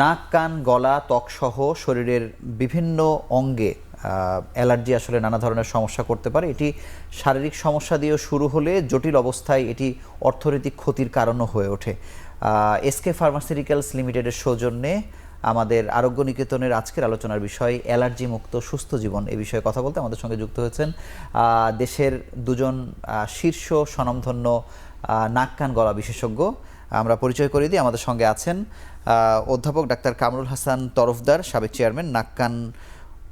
নাক, কান, গলা ত্বকসহ শরীরের বিভিন্ন অঙ্গে অ্যালার্জি আসলে নানা ধরনের সমস্যা করতে পারে। এটি শারীরিক সমস্যা দিয়েও শুরু হলে জটিল অবস্থায় এটি অর্থনৈতিক ক্ষতির কারণও হয়ে ওঠে। এসকে ফার্মাসিউটিক্যালস লিমিটেডের সৌজন্যে আমাদের আরোগ্য নিকেতনের আজকের আলোচনার বিষয় অ্যালার্জি মুক্ত সুস্থ জীবন এ বিষয়ে কথা বলতে আমাদের সঙ্গে যুক্ত হয়েছেন দেশের দুজন শীর্ষ স্বনামধন্য নাক, কান, গলা বিশেষজ্ঞ। আমরা পরিচয় করে দিই, আমাদের সঙ্গে আছেন অধ্যাপক ডাক্তার কামরুল হাসান তরফদার সাবেক চেয়ারম্যান নাক কান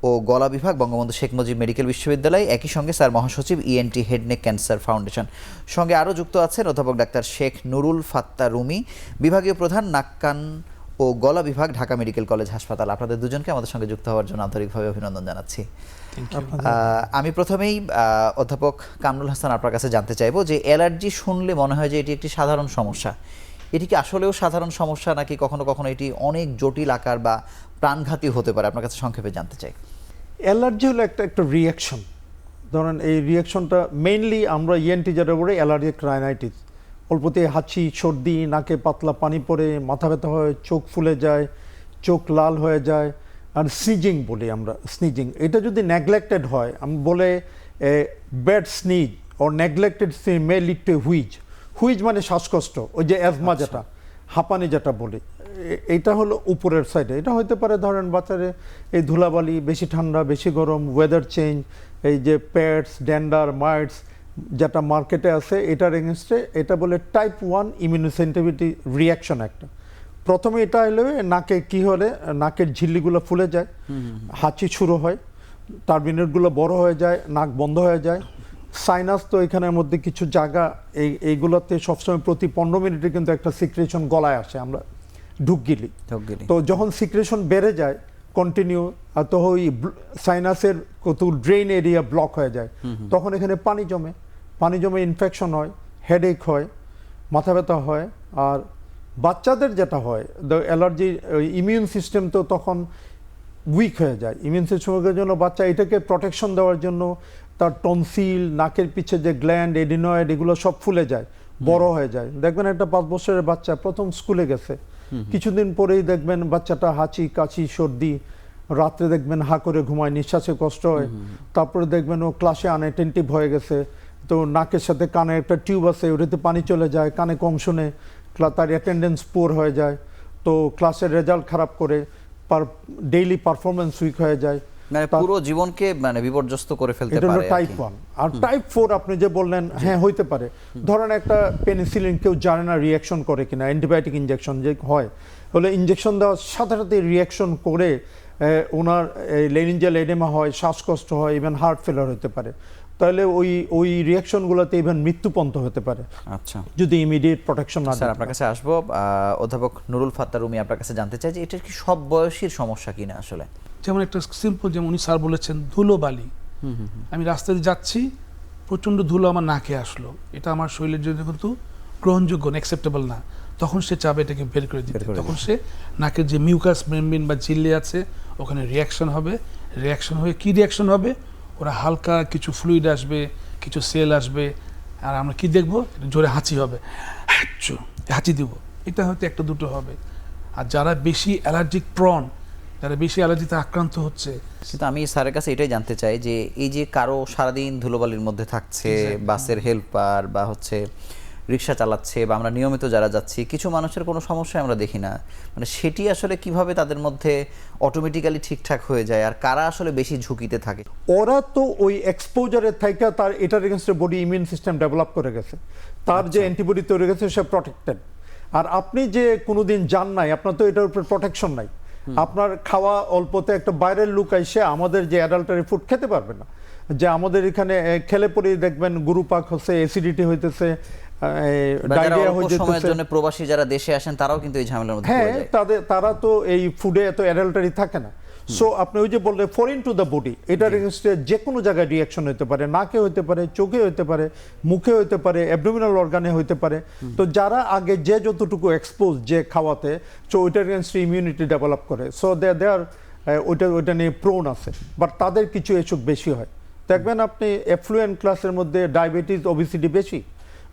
ও গলা বিভাগ বঙ্গবন্ধু শেখ মুজিব মেডিকেল বিশ্ববিদ্যালয় একই সঙ্গে স্যার মহাসচিব ইএনটি হেডনেক ক্যান্সার ফাউন্ডেশন সঙ্গে আরও যুক্ত আছেন অধ্যাপক ডাক্তার শেখ নুরুল ফাত্তা রুমি বিভাগীয় প্রধান নাক কান ও গলা বিভাগ ঢাকা মেডিকেল কলেজ হাসপাতাল। আপনাদের দুজনকে আমাদের সঙ্গে যুক্ত হওয়ার জন্য আন্তরিকভাবে অভিনন্দন জানাচ্ছি। আমি প্রথমেই অধ্যাপক কামরুল হাসান আপনার কাছে জানতে চাইব যে অ্যালার্জি শুনলে মনে হয় যে এটি একটি সাধারণ সমস্যা। এটি কি আসলেও সাধারণ সমস্যা নাকি কখনো কখনো এটি অনেক জটিল আকার বা প্রাণঘাতী হতে পারে? আপনার কাছে সংক্ষেপে জানতে চাই। অ্যালার্জি হলো একটা একটা রিয়াকশন ধরেন এই রিয়াকশনটা মেইনলি আমরা ইএনটি যেটা বলি অ্যালার্জিক রাইনাইটিস অল্পতে হাঁচি, সর্দি, নাকে পাতলা পানি পড়ে, মাথা ব্যথা হয়, চোখ ফুলে যায়, চোখ লাল হয়ে যায়, আর স্নিজিং বলি আমরা স্নিজিং এটা যদি নেগলেক্টেড হয়, আমি বলে bad sneeze O neglected sneeze may lead to wheeze wheeze মানে শ্বাসকষ্ট ওই যে অ্যাজমা যেটা হাঁপানি যেটা বলি এটা হলো উপরের সাইডে এটা হতে পারে ধরেন বাচ্চারে এই ধুলাবালি বেশি ঠান্ডা বেশি গরম ওয়েদার চেঞ্জ এই যে প্যাডস ড্যান্ডার মাইটস যেটা মার্কেটে আছে এটার এগেনস্টে এটা বলে টাইপ ওয়ান ইমিউনোসেন্টিভিটি রিয়াকশন একটা। প্রথমে এটা এলে নাকে কি হলে নাকের ঝিল্লিগুলো ফুলে যায় হাঁচি শুরু হয় টার্মিনেটগুলো বড় হয়ে যায় নাক বন্ধ হয়ে যায় সাইনাস তো এখানের মধ্যে কিছু জায়গা এই এইগুলোতে সবসময় প্রতি পনেরো মিনিটে কিন্তু একটা সিক্রেশন গলায় আসে আমরা ঢুক গিলি। ঢোকগিরি। তো যখন সিক্রেশন বেড়ে যায় কন্টিনিউ তো ওই সাইনাসের কত ড্রেন এরিয়া ব্লক হয়ে যায় তখন এখানে পানি জমে পানি জমে ইনফেকশন হয় হেডেক হয় মাথা ব্যথা হয় আর বাচ্চাদের যেটা হয় দ্য অ্যালার্জি ইমিউন সিস্টেম তো তখন উইক হয়ে যায়। ইমিউন সিস্টেমের জন্য বাচ্চা এটাকে প্রোটেকশন দেওয়ার জন্য তার টনসিল নাকের পিছে যে গ্ল্যান্ড এডিনয়েড এগুলো সব ফুলে যায় বড় হয়ে যায়। দেখবেন একটা পাঁচ বছরের বাচ্চা প্রথম স্কুলে গেছে। কিছুদিন পরেই দেখবেন বাচ্চাটা হাঁচি কাশি সর্দি রাত্রে দেখবেন হা করে ঘুমায় নিঃশ্বাসে কষ্ট হয়। তারপরে দেখবেন ও ক্লাসে আনএটেন্টিভ হয়ে গেছে। তো নাকের সাথে কানে একটা টিউব আছে ওটাতে পানি চলে যায় কানে কম শুনে তার অ্যাটেন্ডেন্স পোর হয়ে যায়। তো ক্লাসের রেজাল্ট খারাপ করে পার ডেইলি পারফরমেন্স উইক হয়ে যায়। মানে পুরো জীবনকে মানে বিপর্যস্ত করে ফেলতে পারে টাইপ কি। ওয়ান আর টাইপ ফোর আপনি যে বললেন হ্যাঁ হইতে পারে। ধরেন একটা পেনিসিলিন কেউ জানে না রিয়াকশন করে কিনা অ্যান্টিবায়োটিক ইনজেকশন যে হয় হলে ইনজেকশন দেওয়ার সাথে সাথে রিয়াকশন করে ওনার লেনিঞ্জাল এডেমা হয় শ্বাসকষ্ট হয় ইভেন হার্ট ফেলার হতে পারে। তাহলে ওই ওই রিয়াকশনগুলোতে ইভেন মৃত্যুপন্ত হতে পারে। আচ্ছা। যদি ইমিডিয়েট প্রোটেকশন না স্যার আপনার কাছে আসব অধ্যাপক নুরুল ফাত্তা রুমি আপনার কাছে জানতে চাই যে এটার কি সব বয়সীর সমস্যা কিনা আসলে? যেমন একটা সিম্পল যেমন উনি স্যার বলেছেন ধুলো বালি। আমি রাস্তা দিয়ে যাচ্ছি প্রচণ্ড ধুলো আমার নাকে আসলো। এটা আমার শরীরের জন্য কিন্তু গ্রহণযোগ্য অ্যাকসেপ্টেবল না। তখন সে চাবে এটাকে বের করে দিতে। তখন সে নাকের যে মিউকাস মেমব্রেন বা ঝিল্লি আছে ওখানে রিয়াকশন হবে। রিয়াকশন হয়ে কি রিয়াকশন হবে? ওরা হালকা কিছু ফ্লুইড আসবে কিছু সেল আসবে আর আমরা কি দেখব? জোরে হাঁচি হবে। হাঁচু হাঁচি দিব। এটা হয়তো একটা দুটো হবে। আর যারা বেশি অ্যালার্জিক প্রন যারা বেশি অ্যালার্জিতে আক্রান্ত হচ্ছে। কিন্তু আমি স্যারের কাছে এটাই জানতে চাই যে এই যে কারও সারাদিন ধুলোবালির মধ্যে থাকছে বাসের হেল্পার বা হচ্ছে রিক্সা চালাচ্ছে বা আমরা নিয়মিত যারা যাচ্ছি কিছু মানুষের কোনো সমস্যা আমরা দেখি না। মানে সেটি আসলে কীভাবে তাদের মধ্যে অটোমেটিক্যালি ঠিকঠাক হয়ে যায় আর কারা আসলে বেশি ঝুঁকিতে থাকে? ওরা তো ওই এক্সপোজারের থেকে তার এটার এগেনস্টে বডি ইমিউন সিস্টেম ডেভেলপ করে গেছে। তার যে অ্যান্টিবডি তৈরি গেছে সে প্রোটেক্টেড আর আপনি যে কোনোদিন যান নাই আপনার তো এটার উপর প্রোটেকশন নাই। আপনার খাওয়া অল্পতে একটা বাইরের লুক আইসে আমাদের যে অ্যাডাল্টারি ফুড খেতে পারবে না। যে আমাদের এখানে খেলে পরে দেখবেন গুরুপাক হচ্ছে অ্যাসিডিটি হইতেছে ডায়রিয়া হয়ে যেতেছে জন্য প্রবাসী যারা দেশে আসেন তারাও কিন্তু এই ঝামেলার মধ্যে হ্যাঁ তাদের তারা তো এই ফুডে এত অ্যাডাল্টারি থাকে না। সো আপনি ওই যে বললেন ফরেন টু দ্য বডি এটার এগেনস্টে যে কোনো জায়গায় রিয়াকশন হতে পারে নাকে হতে পারে চোখে হতে পারে মুখে হতে পারে অ্যাবডোমিনাল অর্গানে হতে পারে। তো যারা আগে যে যতটুকু এক্সপোজ যে খাওয়াতে সো ওইটার এগেনস্টে ইমিউনিটি ডেভেলপ করে। সো দে দে আর ওইটা ওইটা নিয়ে প্রোন আছে। বাট তাদের কিছু এসব বেশি হয়। দেখবেন আপনি এফ্লুয়েন্ট ক্লাসের মধ্যে ডায়াবেটিস ওবিসিটি বেশি।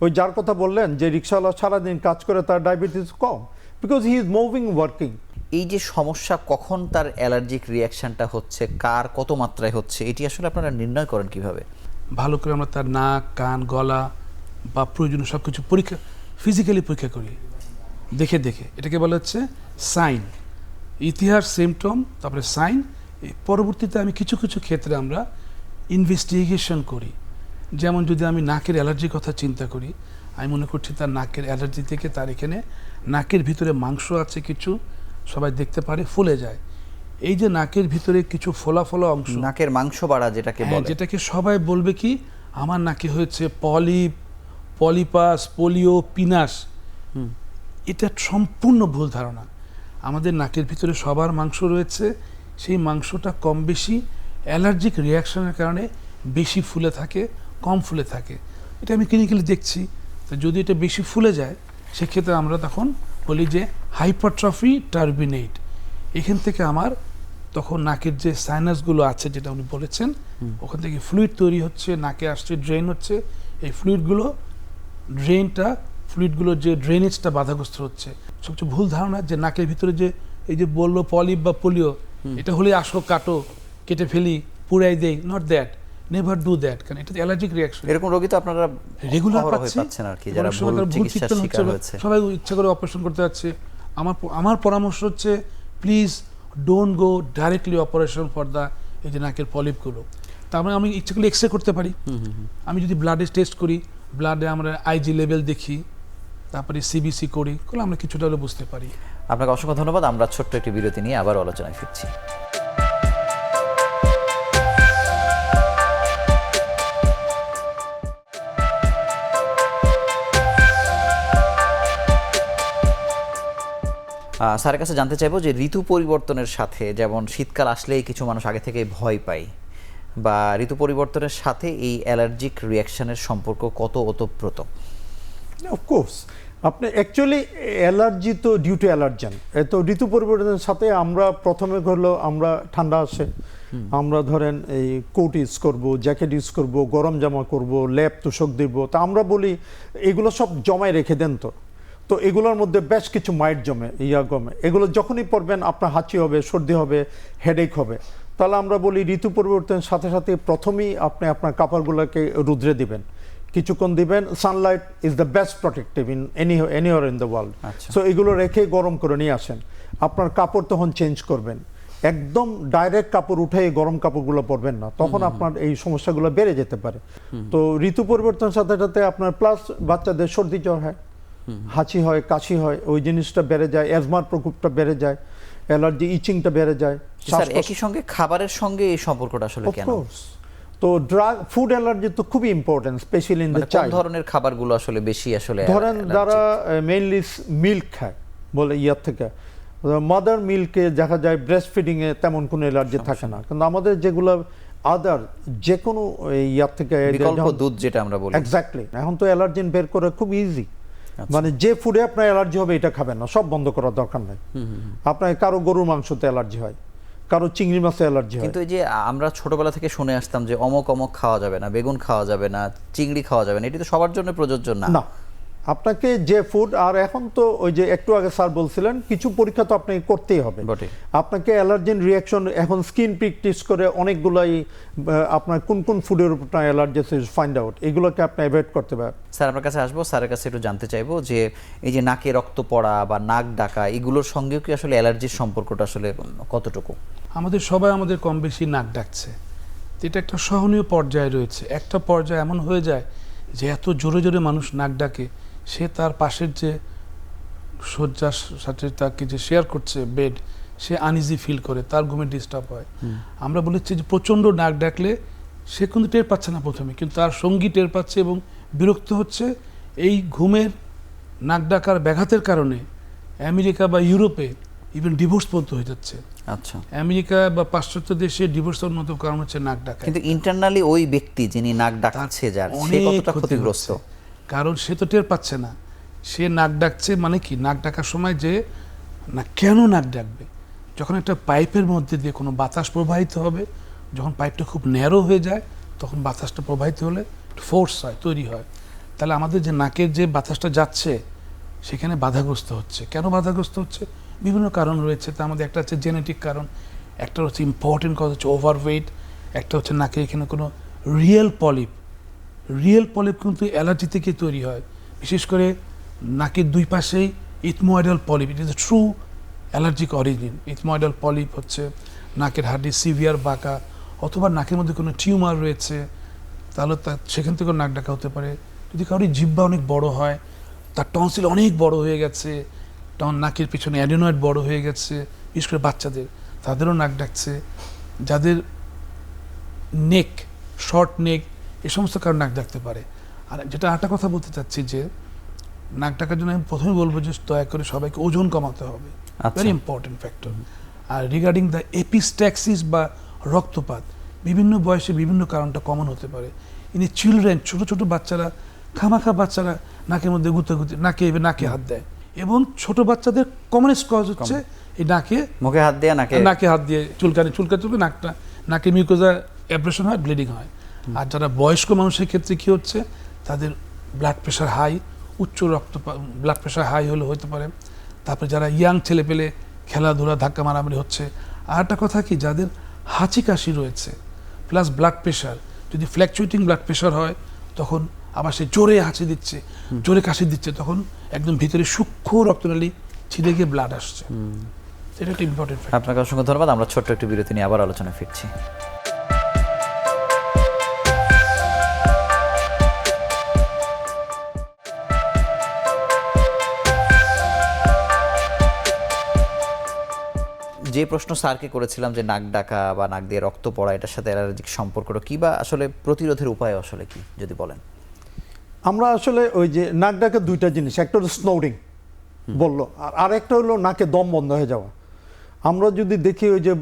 ওই যার কথা বললেন যে রিক্সাওয়ালা সারাদিন কাজ করে তার diabetes com. Because he is moving working এই যে সমস্যা, কখন তার অ্যালার্জিক রিয়াকশনটা হচ্ছে, কার কত মাত্রায় হচ্ছে, এটি আসলে আপনারা নির্ণয় করেন কীভাবে? ভালো করে আমরা তার নাক, কান, গলা বা প্রয়োজনীয় সব কিছু পরীক্ষা ফিজিক্যালি পরীক্ষা করি। দেখে দেখে। এটাকে বলা হচ্ছে সাইন ইতিহাস সিমটম তারপরে সাইন পরবর্তীতে আমি কিছু কিছু ক্ষেত্রে আমরা ইনভেস্টিগেশন করি। যেমন যদি আমি নাকের অ্যালার্জির কথা চিন্তা করি, আমি মনে করছি তার নাকের অ্যালার্জি থেকে তার এখানে নাকের ভিতরে মাংস আছে কিছু সবাই দেখতে পারে ফুলে যায়। এই যে নাকের ভিতরে কিছু ফোলা ফোলা অংশ। নাকের মাংস বাড়া যেটাকে হ্যাঁ, বলে। যেটাকে সবাই বলবে কি আমার নাকি হয়েছে পলিপ পলিপাস পোলিও পিনাস। এটা সম্পূর্ণ ভুল ধারণা। আমাদের নাকের ভিতরে সবার মাংস রয়েছে সেই মাংসটা কম বেশি অ্যালার্জিক রিয়াকশনের কারণে বেশি ফুলে থাকে কম ফুলে থাকে। এটা আমি ক্লিনিক্যালি দেখছি। তো যদি এটা বেশি ফুলে যায় সেক্ষেত্রে আমরা তখন বলি যে হাইপারট্রফি টার্বিনেট। এখান থেকে আমার তখন নাকের যে সাইনাসগুলো আছে যেটা উনি বলেছেন ওখান থেকে ফ্লুইড তৈরি হচ্ছে নাকে আসছে ড্রেন হচ্ছে। এই ফ্লুইডগুলো ড্রেনটা ফ্লুইডগুলোর যে ড্রেনেজটা বাধাগ্রস্ত হচ্ছে। সবচেয়ে ভুল ধারণা যে নাকের ভিতরে যে এই যে বলল পলিপ বা পোলিও এটা হলে আসো কাটো কেটে ফেলি পুরাই দেই not that never do that কারণ এটা অ্যালার্জিক রিয়াকশন এরকম রোগী তো আপনারা রেগুলার পাচ্ছেন আর কি যারা ভুল চিকিৎসার শিকার হচ্ছে, সবাই ইচ্ছা করে অপারেশন করতে যাচ্ছে। আমার আমার পরামর্শ হচ্ছে please don't go directly operation for the এই যে নাকের পলিপগুলো তার মানে আমি ইচ্ছা করলে এক্স করতে পারি। আমি যদি ব্লাডে টেস্ট করি ব্লাডে আমরা আইজি লেভেল দেখি তারপরে সিবিসি করি করলে আমরা কিছুটা হলে বুঝতে পারি। আপনাকে অসংখ্য ধন্যবাদ। আমরা ছোট্ট একটি বিরতি নিয়ে আবার আলোচনায় ফিরছি। স্যারের কাছে জানতে চাইব যে ঋতু পরিবর্তনের সাথে যেমন শীতকাল আসলেই কিছু মানুষ আগে থেকে ভয় পায় বা ঋতু পরিবর্তনের সাথে এই অ্যালার্জিক রিয়াকশনের সম্পর্ক কত ওতপ্রোত? অফকোর্স আপনি অ্যাকচুয়ালি অ্যালার্জি তো ডিউ টু অ্যালার্জেন তো ঋতু পরিবর্তনের সাথে আমরা প্রথমে হলো আমরা ঠান্ডা আসে আমরা ধরেন এই কোট ইউজ করব জ্যাকেট ইউজ করব গরম জামা করব ল্যাপ তোষক দিব। তা আমরা বলি এগুলো সব জমায় রেখে দেন তো। তো এগুলোর মধ্যে বেশ কিছু মাইট জমে ইয়া গমে। এগুলো যখনই পড়বেন আপনার হাঁচি হবে সর্দি হবে হেডেক হবে। তাহলে আমরা বলি ঋতু পরিবর্তনের সাথে সাথে প্রথমেই আপনি আপনার কাপড়গুলোকে রুদ্রে দিবেন। কিছুক্ষণ দিবেন sunlight is the best protective in any anywhere in the world. So এগুলো রেখে গরম করে নিয়ে আসেন। আপনার কাপড় তখন চেঞ্জ করবেন। একদম ডাইরেক্ট কাপড় উঠে গরম কাপড়গুলো পরবেন না। তখন আপনার এই সমস্যাগুলো বেড়ে যেতে পারে। তো ঋতু পরিবর্তনের সাথে সাথে আপনার প্লাস বাচ্চাদের সর্দি জ্বর হয়। হাঁচি হয় কাশি হয় ওই জিনিসটা বেড়ে যায় অ্যাজমার প্রকোপটা বেড়ে যায় অ্যালার্জি ইচিংটা বেড়ে যায় স্যার একই সঙ্গে খাবারের সঙ্গে এই সম্পর্কটা আসলে কেন? তো ড্রাগ ফুড অ্যালার্জি তো খুবই ইম্পর্টেন্ট স্পেশালি ইন দ্য কোন চাইল্ড ধরনের খাবারগুলো আসলে বেশি আসলে ধরেন যারা মেইনলি মিল্ক খায় বলে ইয়ার থেকে মাদার মিল্কে দেখা যায় ব্রেস্ট ফিডিং এ তেমন কোনো অ্যালার্জি থাকে না। কিন্তু আমাদের যেগুলো আদার যে কোনো ইয়ার থেকে বিকল্প দুধ যেটা আমরা বলি। এক্স্যাক্টলি এখন তো অ্যালার্জেন বের করা খুব ইজি। মানে যে ফুডে আপনার অ্যালার্জি হবে এটা খাবেন না। সব বন্ধ করার দরকার নাই। আপনার কারও গরুর মাংসতে অ্যালার্জি হয় কারও চিংড়ি মাছে অ্যালার্জি হয়। কিন্তু এই যে আমরা ছোটবেলা থেকে শুনে আসতাম যে অমক অমক খাওয়া যাবে না বেগুন খাওয়া যাবে না চিংড়ি খাওয়া যাবে না এটি তো সবার জন্য প্রযোজ্য না। না। আপনাকে যে ফুড আর এখন তো ওই যে একটু আগে স্যার বলছিলেন কিছু পরীক্ষা তো আপনাকে করতেই হবে। বটে। আপনাকে অ্যালার্জেন রিয়াকশন এখন স্কিন পিক টেস্ট করে অনেকগুলাই আপনার কোন কোন ফুডের উপর অ্যালার্জি ফাইন্ড আউট এগুলোকে আপনি অ্যাভয়েড করতে পারেন। স্যার আপনার কাছে আসব স্যারের কাছে একটু জানতে চাইব যে এই যে নাকে রক্ত পড়া বা নাক ডাকা এগুলোর সঙ্গেও কি আসলে অ্যালার্জির সম্পর্কটা আসলে কতটুকু? আমাদের সবাই আমাদের কম বেশি নাক ডাকছে। এটা একটা সহনীয় পর্যায়ে রয়েছে। একটা পর্যায়ে এমন হয়ে যায় যে এত জোরে জোরে মানুষ নাক ডাকে সে তার পাশের যে শয্যার সাথে তাকে যে শেয়ার করছে বেড সে আনইজি ফিল করে তার ঘুমে ডিস্টার্ব হয়। আমরা বলেছি যে প্রচণ্ড নাক ডাকলে সে কিন্তু টের পাচ্ছে না প্রথমে কিন্তু তার সঙ্গী টের পাচ্ছে এবং বিরক্ত হচ্ছে এই ঘুমের নাক ডাকার ব্যাঘাতের কারণে আমেরিকা বা ইউরোপে ইভেন ডিভোর্স পর্যন্ত হয়ে যাচ্ছে। আচ্ছা। আমেরিকা বা পাশ্চাত্য দেশে ডিভোর্সের অন্যতম কারণ হচ্ছে নাক ডাকা কিন্তু ইন্টারনালি ওই ব্যক্তি যিনি নাক ডাকছে যার সে কতটা ক্ষতিগ্রস্ত। কারণ সে তো টের পাচ্ছে না। সে নাক ডাকছে মানে কি? নাক ডাকার সময় যে, না কেন নাক ডাকবে? যখন একটা পাইপের মধ্যে দিয়ে কোনো বাতাস প্রবাহিত হবে, যখন পাইপটা খুব ন্যারো হয়ে যায়, তখন বাতাসটা প্রবাহিত হলে ফোর্স হয়, তৈরি হয়। তাহলে আমাদের যে নাকের যে বাতাসটা যাচ্ছে, সেখানে বাধাগ্রস্ত হচ্ছে। কেন বাধাগ্রস্ত হচ্ছে? বিভিন্ন কারণ রয়েছে। তার মধ্যে একটা হচ্ছে জেনেটিক কারণ, একটা হচ্ছে ইম্পর্টেন্ট কথা হচ্ছে ওভারওয়েট একটা হচ্ছে নাকে এখানে কোনো রিয়েল পলিপ রিয়েল পলিপ কিন্তু অ্যালার্জি থেকে তৈরি হয়। বিশেষ করে নাকের দুই পাশেই ethmoidal polyp it is true allergic origin ethmoidal polyp হচ্ছে নাকের হাড্ডি সিভিয়ার, বাঁকা, অথবা নাকের মধ্যে কোনো টিউমার রয়েছে, তাহলে তা সেখান থেকেও নাক ডাকা হতে পারে। যদি কারোর জিব্বা অনেক বড় হয়, তার টনসিল অনেক বড় হয়ে গেছে টন নাকের পিছনে অ্যাডিনয়েড বড় হয়ে গেছে, বিশেষ করে বাচ্চাদের, তাদেরও নাক ডাকছে। যাদের নেক শর্ট নেক এ সমস্ত কারণ নাক ডাকতে পারে। আর যেটা আরেকটা কথা বলতে চাচ্ছি যে নাক ডাকার জন্য আমি প্রথমে বলব যে দয়া করে সবাইকে ওজন কমাতে হবে। ভেরি ইম্পর্টেন্ট ফ্যাক্টর আর রিগার্ডিং দ্য এপিস্ট্যাক্সিস বা রক্তপাত বিভিন্ন বয়সে বিভিন্ন কারণটা কমন হতে পারে। ইনি চিলড্রেন ছোট ছোট বাচ্চারা খামাখা বাচ্চারা নাকের মধ্যে গুতাগুতি নাকে নাকে হাত দেয়। এবং ছোট বাচ্চাদের কমনেস্ট কজ হচ্ছে এই নাকে মুখে হাত দেয়া নাকে। নাকে হাত দিয়ে চুলকানি চুলকা চুলকে নাকটা নাকে মিউকোজা অ্যাব্রেশন হয় ব্লিডিং হয়। আর যারা বয়স্ক মানুষের ক্ষেত্রে কি হচ্ছে? তাদের ব্লাড প্রেশার হাই উচ্চ রক্ত ব্লাড প্রেশার হাই হলে হতে পারে। তারপরে যারা ইয়াং ছেলে পেলে খেলাধুলা ধাক্কা মারামারি হচ্ছে। আর একটা কথা কি? যাদের হাঁচি কাশি রয়েছে প্লাস ব্লাড প্রেশার যদি ফ্ল্যাকচুয়েটিং ব্লাড প্রেশার হয় তখন আবার সে জোরে হাঁচি দিচ্ছে জোরে কাশি দিচ্ছে তখন একদম ভিতরে সূক্ষ্ম রক্তনালী ছিঁড়ে গিয়ে ব্লাড আসছে। এটা একটা ইম্পর্টেন্ট আপনাকে অসংখ্য ধন্যবাদ। আমরা ছোট্ট একটু বিরতি নিয়ে আবার আলোচনা ফিরছি। যে প্রশ্ন স্যারকে করেছিলাম যে নাক ডাকা বা নাক দিয়ে রক্ত পড়া এটার সাথে অ্যালার্জিক সম্পর্কটা কী বা আসলে প্রতিরোধের উপায় আসলে কি যদি বলেন? আমরা আসলে ওই যে নাক ডাকে দুইটা জিনিস একটা হলো স্নোরিং বলল আর আরেকটা হলো নাকে দম বন্ধ হয়ে যাওয়া। আমরা যদি দেখি ওই যে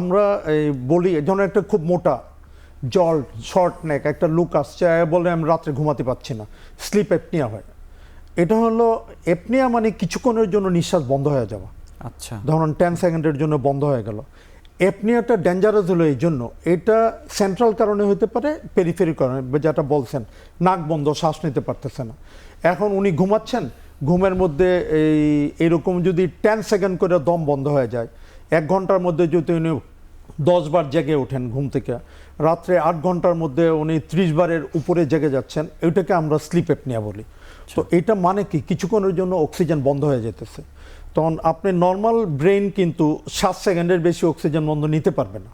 আমরা এই বলি যেন একটা খুব মোটা জল শর্ট নেক একটা লুক আসছে বলে আমি রাত্রে ঘুমাতে পারছি না স্লিপ এপনিয়া হয়। এটা হলো এপনিয়া মানে কিছুক্ষণের জন্য নিঃশ্বাস বন্ধ হয়ে যাওয়া। আচ্ছা। ধরুন টেন সেকেন্ডের জন্য বন্ধ হয়ে গেল। এপনিয়াটা ডেঞ্জারাস হলো এই জন্য। এটা সেন্ট্রাল কারণে হতে পারে পেরিফেরি কারণে, যেটা বলছেন, নাক বন্ধ, শ্বাস নিতে পারতেছে না। এখন উনি ঘুমাচ্ছেন, ঘুমের মধ্যে এই, এরকম যদি টেন সেকেন্ড করে দম বন্ধ হয়ে যায়, এক ঘণ্টার মধ্যে যদি উনি দশ বার জেগে ওঠেন ঘুম থেকে, রাত্রে আট ঘণ্টার মধ্যে উনি ত্রিশ বারের উপরে জেগে যাচ্ছেন, এটাকে আমরা স্লিপ এপনিয়া বলি। তো এটা মানে কি? কিছুক্ষণের জন্য অক্সিজেন বন্ধ হয়ে যেতেছে। তখন আপনি নর্মাল ব্রেন কিন্তু সাত সেকেন্ডের বেশি অক্সিজেন বন্ধ নিতে পারবে না।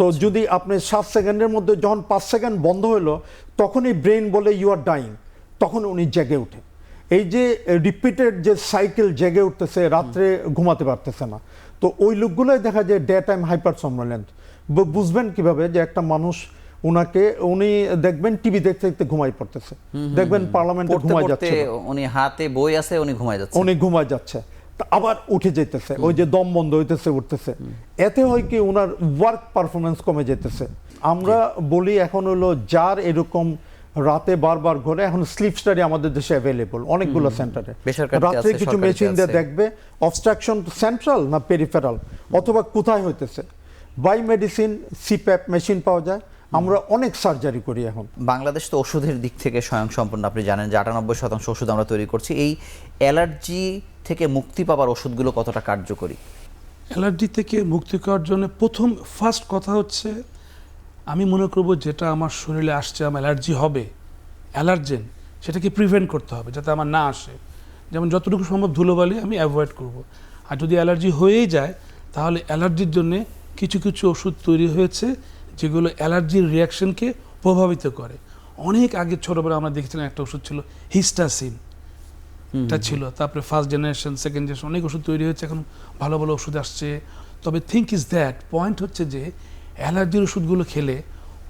তো যদি আপনি সাত সেকেন্ডের মধ্যে যখন পাঁচ সেকেন্ড বন্ধ হলো তখনই ব্রেন বলে ইউ আর ডাইং তখন উনি জেগে ওঠে। এই যে রিপিটেড যে সাইকেল জেগে উঠতেছে রাত্রে ঘুমাতে পারতেছে না। তো ওই লোকগুলোই দেখা যায় ডে টাইম হাইপার সমলেন্ট বুঝবেন কীভাবে যে একটা মানুষ উনাকে উনি দেখবেন টিভি দেখতে দেখতে ঘুমাই পড়তেছে। দেখবেন পার্লামেন্টে ঘুমাই যাচ্ছে উনি হাতে বই আছে উনি ঘুমাই যাচ্ছে। উনি ঘুমাই যাচ্ছে। আবার উঠে যেতেছে ওই যে দম বন্ধ হইতেছে উঠতেছে। এতে হয় কি ওনার ওয়ার্ক পারফরমেন্স কমে যেতেছে। আমরা বলি এখন হলো যার এরকম রাতে বারবার ঘরে এখন স্লিপ স্টাডি আমাদের দেশে অ্যাভেলেবল অনেকগুলো সেন্টারে রাত্রে কিছু মেশিন দিয়ে দেখবে অবস্ট্রাকশন সেন্ট্রাল না পেরিফেরাল অথবা কোথায় হইতেছে। বাই মেডিসিন সিপ্যাপ মেশিন পাওয়া যায় আমরা অনেক সার্জারি করি এখন। বাংলাদেশ তো ওষুধের দিক থেকে স্বয়ংসম্পূর্ণ। আপনি জানেন যে আটানব্বই শতাংশ ওষুধ আমরা তৈরি করছি। এই অ্যালার্জি থেকে মুক্তি পাবার ওষুধগুলো কতটা কার্যকরী? অ্যালার্জি থেকে মুক্তি করার জন্য প্রথম ফার্স্ট কথা হচ্ছে আমি মনে করব যেটা আমার শরীরে আসছে আমার অ্যালার্জি হবে অ্যালার্জেন সেটাকে প্রিভেন্ট করতে হবে যাতে আমার না আসে। যেমন যতটুকু সম্ভব ধুলোবালি আমি অ্যাভয়েড করব। আর যদি অ্যালার্জি হয়েই যায় তাহলে অ্যালার্জির জন্যে কিছু কিছু ওষুধ তৈরি হয়েছে যেগুলো অ্যালার্জির রিয়াকশনকে প্রভাবিত করে। অনেক আগে ছোটোবেলা আমরা দেখেছিলাম একটা ওষুধ ছিল হিস্টাসিন। এটা ছিল তারপরে ফার্স্ট জেনারেশন সেকেন্ড জেনারেশন অনেক ওষুধ তৈরি হয়েছে এখন ভালো ভালো ওষুধ আসছে। তবে থিঙ্ক ইজ দ্যাট পয়েন্ট হচ্ছে যে অ্যালার্জির ওষুধগুলো খেলে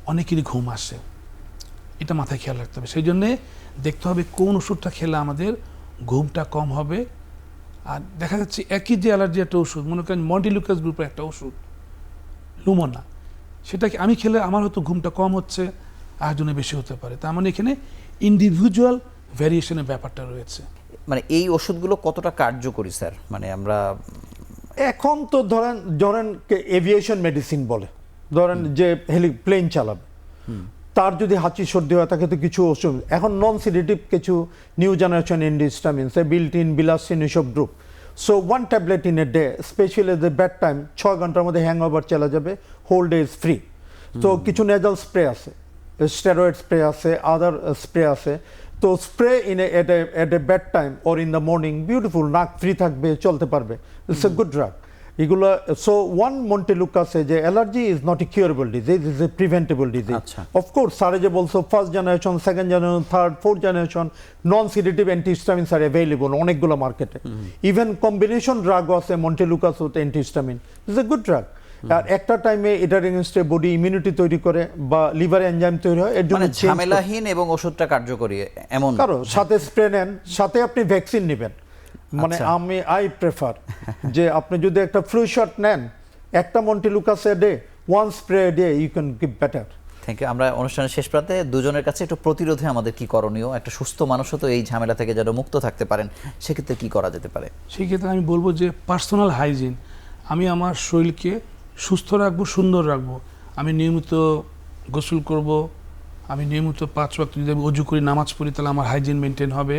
অনেকেরই ঘুম আসে। এটা মাথায় খেয়াল রাখতে হবে। সেই জন্যে দেখতে হবে কোন ওষুধটা খেলে আমাদের ঘুমটা কম হবে। আর দেখা যাচ্ছে একই যে অ্যালার্জি একটা ওষুধ মনে করেন মন্টিলুকাস গ্রুপের একটা ওষুধ লুমোনা সেটাকে আমি খেলে আমার হয়তো ঘুমটা কম হচ্ছে আরেকজনের বেশি হতে পারে। তার মানে এখানে ইন্ডিভিজুয়াল ভ্যারিয়েশনের ব্যাপারটা রয়েছে। মানে এই ওষুধগুলো কতটা কার্যকরী স্যার? মানে আমরা এখন তো ধরেন ধরেন এভিয়েশন মেডিসিন বলে। ধরেন যে হেলি প্লেন চালাবে। তার যদি হাঁচি সর্দি হয় তাকে তো কিছু ওষুধ এখন নন সিডেটিভ কিছু নিউ জেনারেশন ইন্ডিস্টামিন সে বিল্টিন বিলাসিন এইসব group so one tablet in a day specially the bad time ছয় ঘণ্টার মধ্যে হ্যাং ওভার চলে যাবে হোল ডে ইজ ফ্রি তো কিছু নেজাল স্প্রে আছে স্টেরয়েড স্প্রে আছে আদার স্প্রে আছে। তো spray in at at a bad time or in the morning beautiful নাক ফ্রি থাকবে চলতে পারবে। ইটস এ গুড ড্রাগ এগুলো সো ওয়ান মন্টেলুক আছে যে allergy is not a curable disease is a preventable disease আচ্ছা। Of course, Sarah also first generation, generation generation, third, fourth generation, non-sedative antihistamines are available অনেকগুলো মার্কেটে even combination drug আছে montelukast with antihistamine is a good drug আর একটা টাইমে এটার এগেনস্টে body immunity তৈরি করে বা লিভার এনজাইম তৈরি হয় এর জন্য মানে ঝামেলাহীন এবং ওষুধটা কার্যকরী এমন। কারও সাথে স্প্রে নেন সাথে আপনি ভ্যাকসিন নেবেন। মানে আচ্ছা। আমি আই প্রেফার যে আপনি যদি একটা ফ্লু শট নেন একটা montelukast a day one spray a day you can give better thank you আমরা অনুষ্ঠানের শেষ প্রান্তে দুজনের কাছে একটু প্রতিরোধে আমাদের কি করণীয় একটা সুস্থ মানুষও তো এই ঝামেলা থেকে যেন মুক্ত থাকতে পারেন সেক্ষেত্রে কি করা যেতে পারে? সেক্ষেত্রে আমি বলব যে পার্সোনাল হাইজিন আমি আমার শরীরকে সুস্থ রাখব সুন্দর রাখব। আমি নিয়মিত গোসল করব আমি নিয়মিত পাঁচ ওয়াক্ত যদি আমি অজু করি নামাজ পড়ি তাহলে আমার হাইজিন মেনটেন হবে।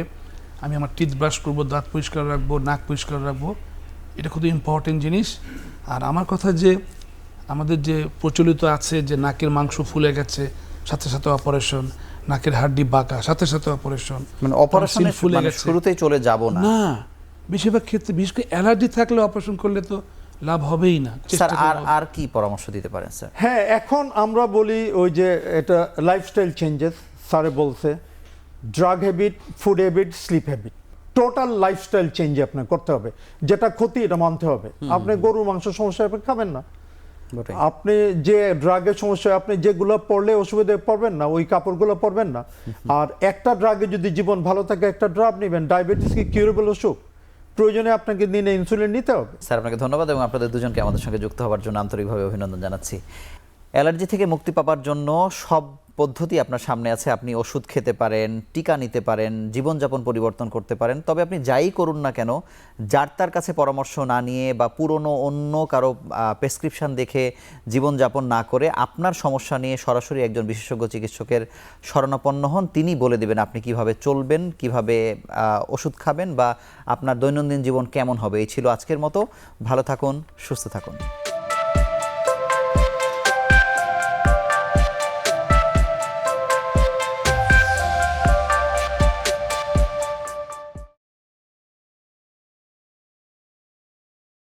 আমি আমার টিথ ব্রাশ করব দাঁত পরিষ্কার রাখব নাক পরিষ্কার রাখব এটা খুবই ইম্পর্টেন্ট জিনিস। আর আমার কথা যে আমাদের যে প্রচলিত আছে যে নাকের মাংস ফুলে গেছে সাথে সাথে অপারেশন নাকের হাড্ডি বাঁকা সাথে সাথে অপারেশন মানে অপারেশন ফুলে মানে গেছে। শুরুতেই চলে যাব না। না বেশিরভাগ ক্ষেত্রে বিশেষ করে অ্যালার্জি থাকলে অপারেশন করলে তো লাভ হবেই না স্যার আর আর কি পরামর্শ দিতে পারেন স্যার? হ্যাঁ এখন আমরা বলি ওই যে এটা লাইফস্টাইল চেঞ্জেস স্যারে বলছে। Drug habit food habit sleep habit total lifestyle change আপনার করতে হবে। যেটা ক্ষতি এটা মানতে হবে। আপনি গরুর মাংস সমস্যা আপনি খাবেন না। আপনি যে ড্রাগের সমস্যা আপনি যেগুলো পড়লে অসুবিধায় পড়বেন না ওই কাপড়গুলো পরবেন না। আর একটা ড্রাগে যদি জীবন ভালো থাকে একটা ড্রাগ নেবেন ডায়াবেটিস কি কিউরেবল অসুখ? প্রয়োজনে আপনাকে দিনে ইনসুলিন নিতে হবে। স্যার আপনাকে ধন্যবাদ এবং আপনাদের দুজনকে আমাদের সঙ্গে যুক্ত হওয়ার জন্য আন্তরিকভাবে অভিনন্দন জানাচ্ছি। অ্যালার্জি থেকে মুক্তি পাওয়ার জন্য সব পদ্ধতি আপনার সামনে আছে, আপনি ওষুধ খেতে পারেন, টিকা নিতে পারেন, জীবনযাপন পরিবর্তন করতে পারেন। তবে আপনি যাই করুন না কেন যার তার কাছে পরামর্শ না নিয়ে বা পুরনো অন্য কারও প্রেসক্রিপশন দেখে জীবনযাপন না করে আপনার সমস্যা নিয়ে সরাসরি একজন বিশেষজ্ঞ চিকিৎসকের শরণাপন্ন হন। তিনি বলে দেবেন আপনি কীভাবে চলবেন, কীভাবে ওষুধ খাবেন বা আপনার দৈনন্দিন জীবন কেমন হবে। এই ছিল আজকের মতো। ভালো থাকুন, সুস্থ থাকুন।